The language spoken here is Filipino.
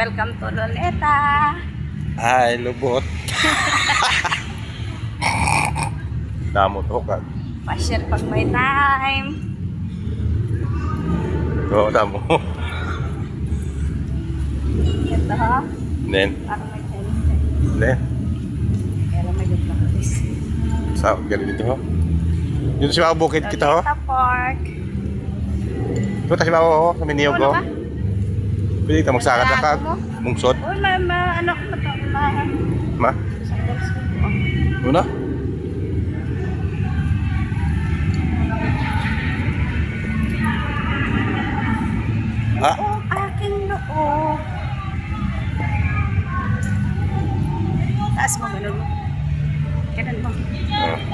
welcome to Luneta. Ay, lubot. Damo to ka. Pa-share pag may time. Oo, damo. Ito ha, Then, parang may Chinese. then, Pero may good sa galing dito ho. Sa mga bukid kita ho. Luneta Park. Ito tayo mga ho, sa Miniyog Ano ho. ba? Magsakad na kag. Mungsod. Uy, ma, ma, ano ko to? Ma, una. Ah, Oh, aking noo. Taas mo, ganun mo. Ganun mo. oh.